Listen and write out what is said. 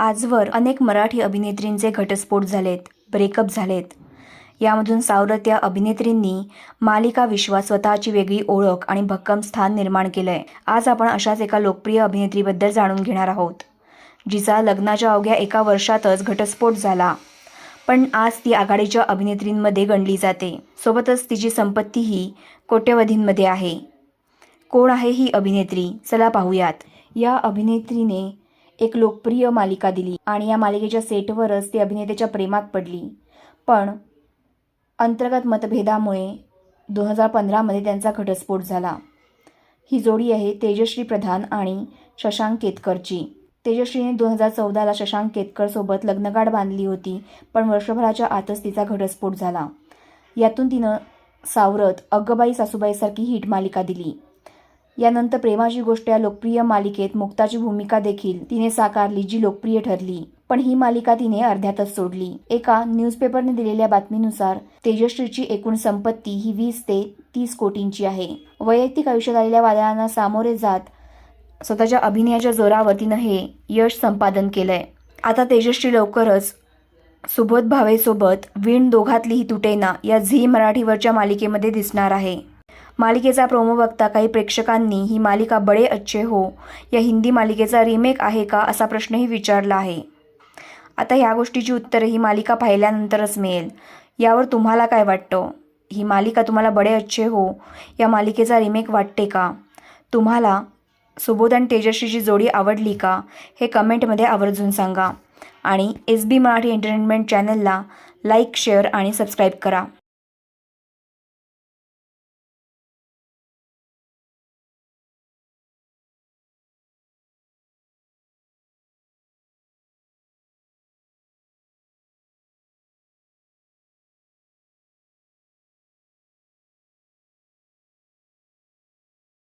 आजवर अनेक मराठी अभिनेत्रींचे घटस्फोट झालेत ब्रेकअप झालेत. यामधून सावरत या अभिनेत्रींनी मालिका विश्वात स्वतःची वेगळी ओळख आणि भक्कम स्थान निर्माण केलंय. आज आपण अशाच एका लोकप्रिय अभिनेत्रीबद्दल जाणून घेणार आहोत जिचा लग्नाच्या अवघ्या एका वर्षातच घटस्फोट झाला. पण आज ती आघाडीच्या अभिनेत्रींमध्ये गणली जाते. सोबतच तिची संपत्तीही कोट्यवधींमध्ये आहे. कोण आहे ही अभिनेत्री? चला पाहूयात. या अभिनेत्रीने एक लोकप्रिय मालिका दिली आणि या मालिकेच्या सेटवरच ती अभिनेत्याच्या प्रेमात पडली. पण अंतर्गत मतभेदामुळे दोन हजार पंधरामध्ये त्यांचा घटस्फोट झाला. ही जोडी आहे तेजश्री प्रधान आणि शशांक केतकरची. तेजश्रीने दोन हजार चौदाला शशांक केतकरसोबत लग्नगाठ बांधली होती पण वर्षभराच्या आतच तिचा घटस्फोट झाला. यातून तिनं सावरत अग्गबाई सासूबाईसारखी हिट मालिका दिली. यानंतर प्रेमाची गोष्ट या लोकप्रिय मालिकेत मुक्ताची भूमिका देखील तिने साकारली जी लोकप्रिय ठरली. पण ही मालिका तिने अर्ध्यातच सोडली. एका न्यूजपेपरने दिलेल्या बातमीनुसार तेजश्रीची एकूण संपत्ती ही वीस ते तीस कोटींची आहे. वैयक्तिक आयुष्यात आलेल्या वादळांना सामोरे जात स्वतःच्या अभिनयाच्या जोरावर तिनं हे यश संपादन केलंय. आता तेजश्री लवकरच सुबोध भावेसोबत विण दोघातलीही तुटेना या झी मराठीवरच्या मालिकेमध्ये दिसणार आहे. मालिकेचा प्रोमो बघता काही प्रेक्षकांनी ही मालिका बडे अच्छे हो. या हिंदी मालिकेचा रिमेक आहे का असा प्रश्नही विचारला आहे. आता ह्या गोष्टीची उत्तरं ही मालिका पाहिल्यानंतरच मिळेल. यावर तुम्हाला काय वाटतं? ही मालिका तुम्हाला बडे अच्छे हो? या मालिकेचा रिमेक वाटते का? तुम्हाला सुबोध आणि तेजस्वीची जोडी आवडली का? हे कमेंटमध्ये आवर्जून सांगा. आणि एस बी मराठी एंटरटेनमेंट चॅनलला लाईक शेअर आणि सबस्क्राईब करा.